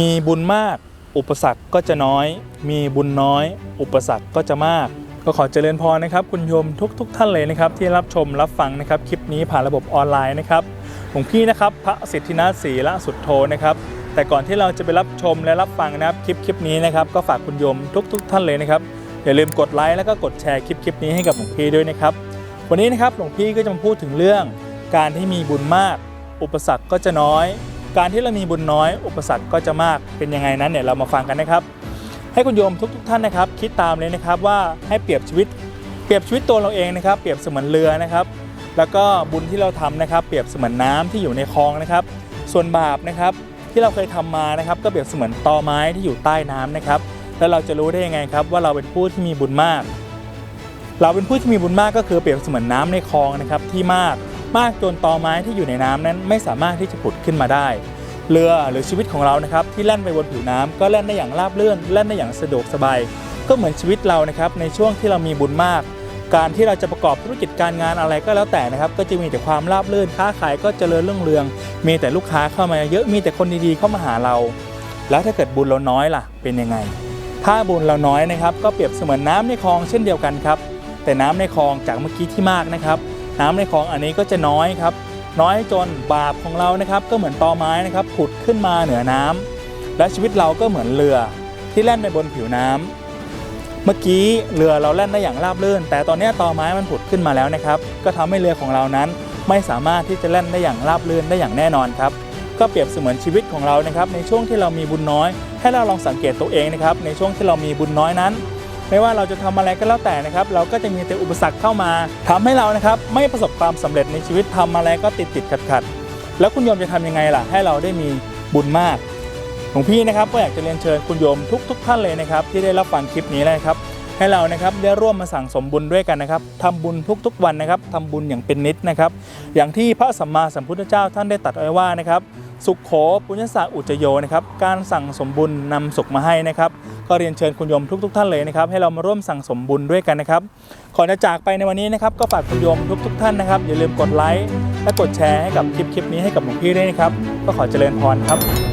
มีบุญมาก อุปสรรคก็จะน้อย มีบุญน้อย อุปสรรคก็จะมาก ก็ขอเจริญพรนะครับ คุณโยมทุกทท่านเลยนะครับ ที่รับชมรับฟังนะครับคลิปนี้ผ่านระบบออนไลน์นะครับหลวงพี่นะครับ พระสิทธินาศรีละสุดโทนะครับแต่ก่อนที่เราจะไปรับชมและรับฟังนะครับคลิปคลิปนี้นะครับ ก็ฝากคุณโยมทุกทท่านเลยนะครับอย่าลืมกดไลค์แล้วก็กดแชร์คลิปคลิปนี้ให้กับหลวงพี่ด้วยนะครับ วันนี้นะครับหลวงพี่ก็จะมาพูดถึงเรื่อง การที่มีบุญมาก อุปสรรคก็จะน้อย การที่เรามีบุญน้อย อุปสรรคก็จะมากเป็นยังไงนั้นเนี่ยเรามาฟังกันนะครับ ให้คุณโยมทุกๆท่านนะครับ คิดตามเลยนะครับว่าให้เปรียบชีวิต เปรียบชีวิตตัวเราเองนะครับ เปรียบเสมือนเรือนะครับ แล้วก็บุญที่เราทำนะครับ เปรียบเสมือนน้ำที่อยู่ในคลองนะครับ ส่วนบาปนะครับที่เราเคยทำมานะครับ ก็เปรียบเสมือนตอไม้ที่อยู่ใต้น้ำนะครับ แล้วเราจะรู้ได้ยังไงครับ ว่าเราเป็นผู้ที่มีบุญมาก เราเป็นผู้ที่มีบุญมากก็คือเปรียบเสมือนน้ำในคลองนะครับที่มาก มากจนตอไม้ที่อยู่ในน้ำนั้นไม่สามารถที่จะผุดขึ้นมาได้ เรือหรือชีวิตของเรานะครับที่แล่นไปบนผิวน้ำก็แล่นได้อย่างราบเรื่อนแล่นได้อย่างสะดวกสบาย ก็เหมือนชีวิตเรานะครับในช่วงที่เรามีบุญมาก การที่เราจะประกอบธุรกิจการงานอะไรก็แล้วแต่นะครับ ก็จะมีแต่ความราบเรื่อนค้าขายก็เจริญรุ่งเรือง มีแต่ลูกค้าเข้ามาเยอะมีแต่คนดีๆเข้ามาหาเรา แล้วถ้าเกิดบุญเราน้อยล่ะเป็นยังไง ถ้าบุญเราน้อยนะครับ ก็เปรียบเสมือนน้ำในคลองเช่นเดียวกันครับแต่น้ำในคลองจากเมื่อกี้ที่มากนะครับ น้ำในคลองอันนี้ก็จะน้อยครับ น้อยจนบาปของเรานะครับก็เหมือนตอไม้นะครับผุดขึ้นมาเหนือน้ำและชีวิตเราก็เหมือนเรือที่แล่นไปบนผิวน้ำเมื่อกี้เรือเราแล่นได้อย่างราบรื่น แต่ตอนนี้ตอไม้มันผุดขึ้นมาแล้วนะครับ ก็ทำให้เรือของเรานั้นไม่สามารถที่จะแล่นได้อย่างราบรื่นได้อย่างแน่นอนครับก็เปรียบเสมือนชีวิตของเรานะครับในช่วงที่เรามีบุญน้อย ให้เราลองสังเกตตัวเองนะครับในช่วงที่เรามีบุญน้อยนั้น ไม่ว่าเราจะทำอะไรก็แล้วแต่นะครับ เราก็จะมีแต่อุปสรรคเข้ามาทำให้เรานะครับไม่ประสบความสำเร็จในชีวิตทำอะไรก็ติดติดขัดขัดแล้วคุณโยมจะทำยังไงล่ะ ให้เราได้มีบุญมากหลวงพี่นะครับก็อยากจะเรียนเชิญคุณโยมทุก ๆ ท่านเลยนะครับ ที่ได้รับฟังคลิปนี้นะครับ ให้เรานะครับได้ร่วมมาสั่งสมบุญด้วยกันนะครับทำบุญทุกๆวันนะครับทำบุญอย่างเป็นนิดนะครับ อย่างที่พระสัมมาสัมพุทธเจ้าท่านได้ตรัสไว้ว่านะครับ สุขโขปุญญสาอุจโยนะครับการสั่งสมบุญนำสุขมาให้นะครับก็เรียนเชิญคุณโยมทุกๆท่านเลยนะครับให้เรามาร่วมสั่งสมบุญด้วยกันนะครับก่อนจะจากไปในวันนี้นะครับก็ฝากคุณโยมทุกๆท่านนะครับอย่าลืมกดไลค์และกดแชร์ให้กับคลิปคลิปนี้ให้กับหลวงพี่ด้วยนะครับก็ขอเจริญพรครับ